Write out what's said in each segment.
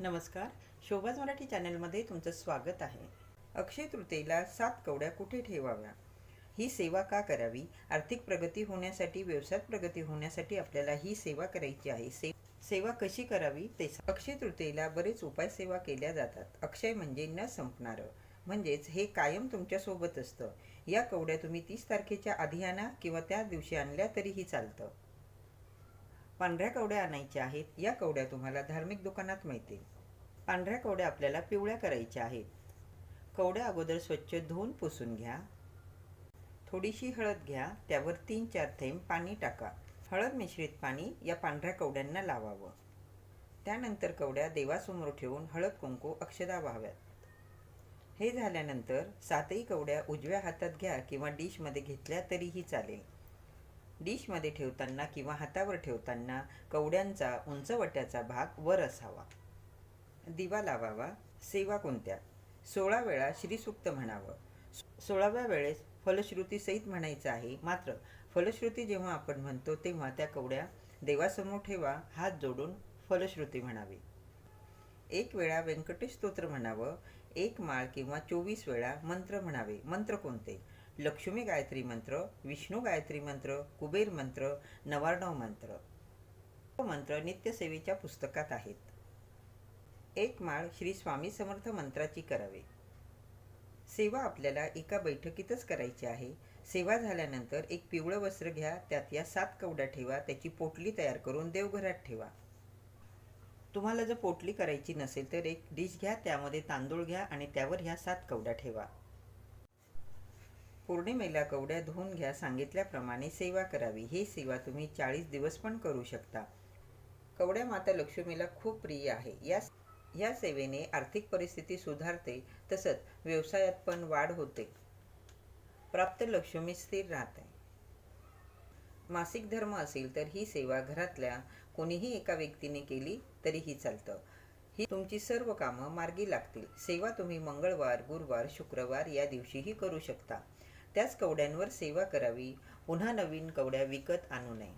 नमस्कार. शोभाज मराठी चॅनलमध्ये तुमचं स्वागत आहे. अक्षय तृतीयेला सात कवड्या कुठे ठेवाव्या? ही सेवा का करावी? आर्थिक प्रगती होण्यासाठी व्यवसायात प्रगती होण्यासाठी आपल्याला ही सेवा करायची आहे. से सेवा कशी करावी? ते अक्षय तृतीयेला बरेच उपाय सेवा केल्या जातात. अक्षय म्हणजे न संपणारं. म्हणजेच हे कायम तुमच्यासोबत असतं. या कवड्या तुम्ही तीस तारखेच्या आधी आणा किंवा त्या दिवशी आणल्या तरीही चालतं. पांढऱ्या कवड्या आणायच्या आहेत या कवड्या तुम्हाला धार्मिक दुकानात मिळतील. पांढऱ्या कवड्या आपल्याला पिवळ्या करायच्या आहेत. कवड्या अगोदर स्वच्छ धुवून पुसून घ्या. थोडीशी हळद घ्या त्यावर तीन चार थेंब पाणी टाका. हळद मिश्रित पाणी या पांढऱ्या कवड्यांना लावावं. त्यानंतर कवड्या देवासमोर ठेवून हळद कुंकू अक्षदा व्हाव्यात. हे झाल्यानंतर सातही कवड्या उजव्या हातात घ्या किंवा डिशमध्ये घेतल्या तरीही चालेल. डिशमध्ये ठेवताना किंवा हातावर ठेवताना कवड्यांचा उंचवट्याचा भाग वर असावा. दिवा लावावा. सेवा कोणत्या? सोळा वेळा श्रीसुक्त म्हणावं. सोळाव्या वेळेस फलश्रुतीसहित म्हणायचं आहे मात्र फलश्रुती जेव्हा आपण म्हणतो तेव्हा त्या कवड्या देवासमोर ठेवा हात जोडून फलश्रुती म्हणावी. एक वेळा व्यंकटेश स्तोत्र म्हणावं एक माळ किंवा चोवीस वेळा मंत्र म्हणावे. मंत्र कोणते? लक्ष्मी गायत्री मंत्र विष्णू गायत्री मंत्र कुबेर मंत्र नवार्णव मंत्र. मंत्र नित्यसेवेच्या पुस्तकात आहेत. एक माळ श्री स्वामी समर्थ मंत्राची करावे. सेवा आपल्याला एका बैठकीतच करायची आहे. सेवा झाल्यानंतर एक पिवळं वस्त्र घ्या त्यात या सात कवड्या ठेवा त्याची पोटली तयार करून देवघरात ठेवा. तुम्हाला जर पोटली करायची नसेल तर एक डिश घ्या त्यामध्ये तांदूळ घ्या आणि त्यावर ह्या सात कवड्या ठेवा. पौर्णिमेला कवड्या धुवून घ्या सांगितल्याप्रमाणे सेवा करावी. ही सेवा तुम्ही चाळीस दिवस पण करू शकता. कवड्या माता लक्ष्मीला खूप प्रिय आहे. या या सेवेने आर्थिक परिस्थिती सुधारते तसंच व्यवसायात पण वाढ होते. प्राप्त लक्ष्मी स्थिर राहते. मासिक धर्म असेल तर ही सेवा घरातल्या कोणीही एका व्यक्तीने केली तरीही चालतं. ही तुमची सर्व कामं मार्गी लागतील. सेवा तुम्ही मंगळवार गुरुवार शुक्रवार या दिवशीही करू शकता. त्याच कवड्यांवर सेवा करावी. पुन्हा नवीन कवड्या विकत आणू नये.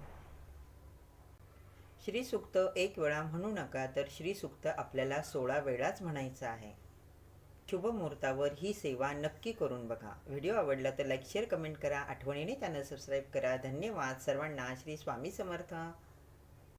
श्रीसुक्त एक वेळा म्हणू नका तर श्रीसुक्त आपल्याला सोळा वेळाच म्हणायचं आहे. शुभ मुहूर्तावर ही सेवा नक्की करून बघा. व्हिडिओ आवडला तर लाईक शेअर कमेंट करा. आठवणीने त्यांना सबस्क्राईब करा. धन्यवाद. सर्वांना श्री स्वामी समर्थ.